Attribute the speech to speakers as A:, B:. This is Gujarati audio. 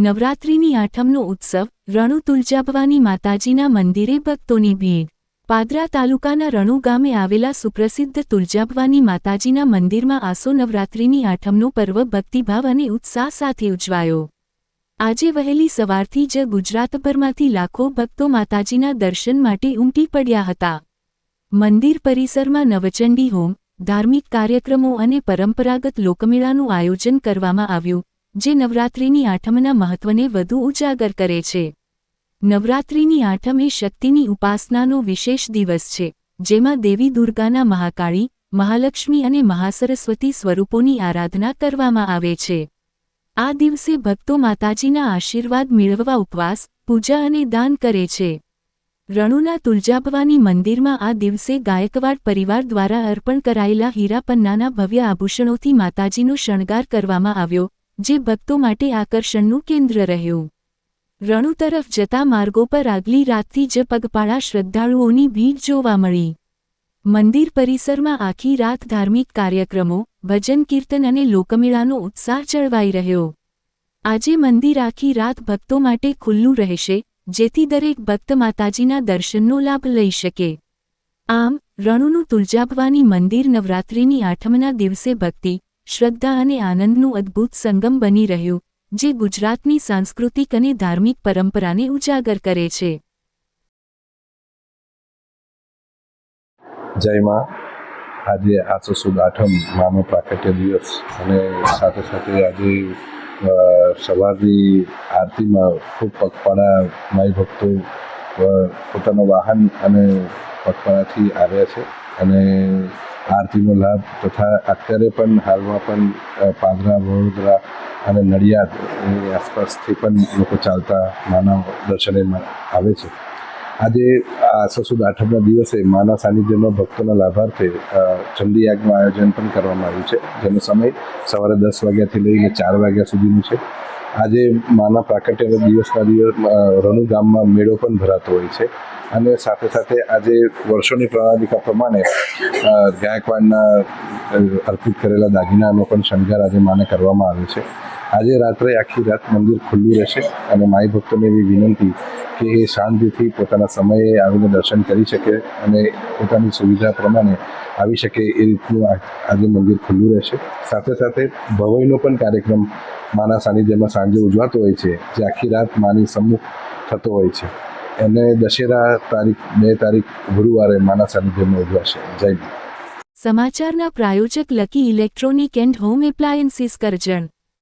A: નવરાત્રિની આઠમનો ઉત્સવ, રણુ તુલજાભવાની માતાજીના મંદિરે ભક્તોની ભીડ. પાદરા તાલુકાના રણુ ગામે આવેલા સુપ્રસિદ્ધ તુલજાભવાની માતાજીના મંદિરમાં આસો નવરાત્રિની આઠમનો પર્વ ભક્તિભાવ અને ઉત્સાહ સાથે ઉજવાયો. આજે વહેલી સવારથી જ ગુજરાતભરમાંથી લાખો ભક્તો માતાજીના દર્શન માટે ઉમટી પડ્યા હતા. મંદિર પરિસરમાં નવચંડી હોમ, ધાર્મિક કાર્યક્રમો અને પરંપરાગત લોકમેળાનું આયોજન કરવામાં આવ્યું. જે નવરાત્રિની આઠમના મહત્વને વધુ ઉજાગર કરે છે. નવરાત્રિની આઠમ એ શક્તિની ઉપાસનાનો વિશેષ દિવસ છે, જેમાં દેવી દુર્ગાના મહાકાળી, મહાલક્ષ્મી અને મહાસરસ્વતી સ્વરૂપોની આરાધના કરવામાં આવે છે. આ દિવસે ભક્તો માતાજીના આશીર્વાદ મેળવવા ઉપવાસ, પૂજા અને દાન કરે છે. રણુના તુલજાભવાની મંદિરમાં આ દિવસે ગાયકવાડ પરિવાર દ્વારા અર્પણ કરાયેલા હીરાપન્નાના ભવ્ય આભૂષણોથી માતાજીનો શણગાર કરવામાં આવ્યો જે ભક્તો માટે આકર્ષણનું કેન્દ્ર રહ્યું. રણુ તરફ જતા માર્ગો પર આગલી રાતથી જ પગપાળા શ્રદ્ધાળુઓની ભીડ જોવા મળી. મંદિર પરિસરમાં આખી રાત ધાર્મિક કાર્યક્રમો, ભજન કીર્તન અને લોકમેળાનો ઉત્સાહ જળવાઈ રહ્યો. આજે મંદિર આખી રાત ભક્તો માટે ખુલ્લું રહેશે, જેથી દરેક ભક્ત માતાજીના દર્શનનો લાભ લઈ શકે. આમ, રણુનું તુલજાભવાની મંદિર નવરાત્રિની આઠમના દિવસે ભક્તિ શ્રદ્ધા અને આનંદનું અદ્ભુત સંગમ બની રહ્યું, જે ગુજરાતની સાંસ્કૃતિક અને ધાર્મિક પરંપરાને ઉજાગર કરે છે.
B: જય માં. આજે આસો સુદ આઠમ માનો પ્રાકટ્ય દિવસ અને સાથે સાથે આજે સવારની આરતીમાં ખૂબ પગપાળા માઈ ભક્તો પોતાનું વાહન અને પગપાળાથી આવ્યા છે અને આરતીનો લાભ તથા અત્યારે પણ હાલમાં પણ પાદરા, વડોદરા અને નડિયાદ એની આસપાસથી પણ લોકો ચાલતા માના દર્શને આવે છે. આજે આસો સુદ આઠમના દિવસે માના સાનિધ્યમાં ભક્તોના લાભાર્થે ચંડીયાગનું ચંડી યાગનું આયોજન પણ કરવામાં આવ્યું છે. જેનો સમય સવારે દસ વાગ્યાથી લઈને ચાર વાગ્યા સુધીનું છે. આજે માના પ્રાકટ્યના દિવસના દિવસ રણુ ગામમાં મેળો પણ ભરાતો હોય છે. અને સાથે સાથે આજે વર્ષોની પ્રણાલિકા પ્રમાણે ગાયકવાડના અર્પિત કરેલા દાગીનાનો પણ શણગાર આજે માને કરવામાં આવ્યો છે. આજે રાત્રે આખી રાત મંદિર ખુલ્લું રહેશે અને માઈ ભક્તોને એવી વિનંતી કે એ શાંતિથી પોતાના સમયે આવીને દર્શન કરી શકે અને પોતાની સુવિધા પ્રમાણે આવી શકે એ રીતનું આજે મંદિર ખુલ્લું રહેશે. સાથે સાથે ભવાઈનો પણ કાર્યક્રમ માના સાનિધ્યમાં સાંજે ઉજવાતો હોય છે, જે આખી રાત માની સમ્મુખ થતો હોય છે. અને દશેરા તારીખ, બે તારીખ ગુરુવારે માના સાનિધ્યમાં ઉજવાશે જય
A: સમાચારના પ્રાયોજક lucky electronic and home appliances Karjan.